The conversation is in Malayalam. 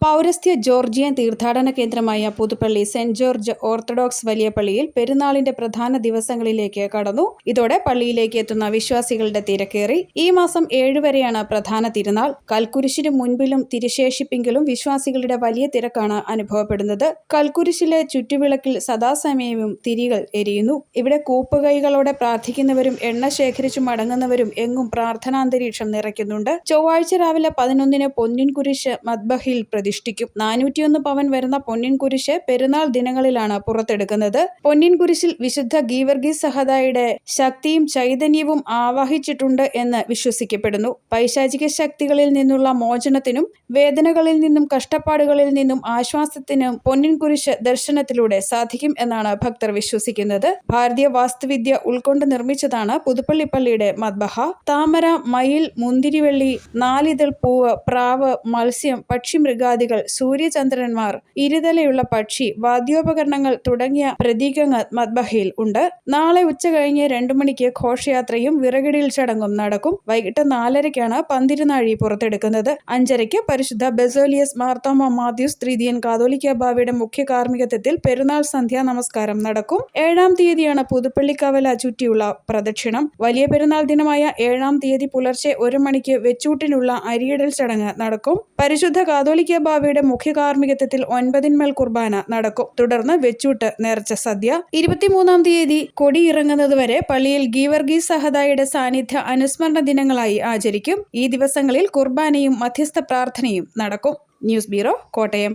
പൗരസ്ത്യ ജോർജിയൻ തീർത്ഥാടന കേന്ദ്രമായ പുതുപ്പള്ളി സെന്റ് ജോർജ് ഓർത്തഡോക്സ് വലിയ പള്ളിയിൽ പെരുന്നാളിന്റെ പ്രധാന ദിവസങ്ങളിലേക്ക് കടന്നു. ഇതോടെ പള്ളിയിലേക്ക് എത്തുന്ന വിശ്വാസികളുടെ തിരക്കേറി. ഈ മാസം ഏഴ് വരെയാണ് പ്രധാന തിരുനാൾ. കൽക്കുരിശിന് മുൻപിലും തിരുശേഷിപ്പിങ്കിലും വിശ്വാസികളുടെ വലിയ തിരക്കാണ് അനുഭവപ്പെടുന്നത്. കൽക്കുരിശിലെ ചുറ്റുവിളക്കിൽ സദാസമയവും തിരികൾ എരിയുന്നു. ഇവിടെ കൂപ്പുകൈകളോടെ പ്രാർത്ഥിക്കുന്നവരും എണ്ണ ശേഖരിച്ചു മടങ്ങുന്നവരും എങ്ങും പ്രാർത്ഥനാന്തരീക്ഷം നിറയ്ക്കുന്നുണ്ട്. ചൊവ്വാഴ്ച രാവിലെ പതിനൊന്നിന് പൊന്നിൻ കുരിശ് മദ്ബഹിൽ പ്രതിഷ്ഠിക്കും. നാനൂറ്റിയൊന്ന് പവൻ വരുന്ന പൊന്നിൻ കുരിശ് പെരുന്നാൾ ദിനങ്ങളിലാണ് പുറത്തെടുക്കുന്നത്. പൊന്നിൻ കുരിശിൽ വിശുദ്ധ ഗീവർഗീസ് സഹദായുടെ ശക്തിയും ചൈതന്യവും ആവാഹിച്ചിട്ടുണ്ട് എന്ന് വിശ്വസിക്കപ്പെടുന്നു. പൈശാചിക ശക്തികളിൽ നിന്നുള്ള മോചനത്തിനും വേദനകളിൽ നിന്നും കഷ്ടപ്പാടുകളിൽ നിന്നും ആശ്വാസത്തിനും പൊന്നിൻ കുരിശ് ദർശനത്തിലൂടെ സാധിക്കും എന്നാണ് ഭക്തർ വിശ്വസിക്കുന്നത്. ഭാരതീയ വാസ്തുവിദ്യ ഉൾക്കൊണ്ട് നിർമ്മിച്ചതാണ് പുതുപ്പള്ളിപ്പള്ളിയുടെ മദ്ബഹ. താമര മയിൽ മുന്തിരിവെള്ളി നാലിതൾ പൂവ് പ്രാവ് മത്സ്യം പക്ഷിമൃഗാദികൾ സൂര്യചന്ദ്രന്മാർ ഇരുതലയുള്ള പക്ഷി വാദ്യോപകരണങ്ങൾ തുടങ്ങിയ പ്രതീകങ്ങൾ മദ്ബഹയിൽ ഉണ്ട്. നാളെ ഉച്ച കഴിഞ്ഞ് രണ്ടു മണിക്ക് ഘോഷയാത്രയും വിറകിടിയിൽ ചടങ്ങും നടക്കും. വൈകിട്ട് നാലരയ്ക്കാണ് പന്തിരുനാഴി പുറത്തെടുക്കുന്നത്. അഞ്ചരയ്ക്ക് പരിശുദ്ധ ബെസോലിയസ് മാർത്തോമ മാത്യൂസ് ത്രിതിയൻ കാതോലിക്ക ബാവയുടെ മുഖ്യ കാർമ്മികത്വത്തിൽ പെരുന്നാൾ സന്ധ്യാ നമസ്കാരം നടക്കും. ഏഴാം തീയതിയാണ് പുതുപ്പള്ളിക്കവല ചുറ്റിയുള്ള പ്രദക്ഷിണം. വലിയ പെരുന്നാൾ ദിനമായ ഏഴാം തീയതി പുലർച്ചെ ഒരു മണിക്ക് വെച്ചൂട്ടിനുള്ള അരിയിടൽ ചടങ്ങ് നടക്കും. പരിശുദ്ധ കാതോലിക്ക ബാവയുടെ മുഖ്യ കാർമ്മികത്വത്തിൽ ഒൻപതിന്മേൽ കുർബാന നടക്കും. തുടർന്ന് വെച്ചൂട്ട് നേർച്ച സദ്യ. ഇരുപത്തിമൂന്നാം തീയതി കൊടിയിറങ്ങുന്നതുവരെ പള്ളിയിൽ ഗീവർഗീസ് സഹദായുടെ സാന്നിധ്യ അനുസ്മരണ ദിനങ്ങളായി ആചരിക്കും. ഈ ദിവസങ്ങളിൽ കുർബാനയും മധ്യസ്ഥ പ്രാർത്ഥനയും നടക്കും. News bureau Kottayam.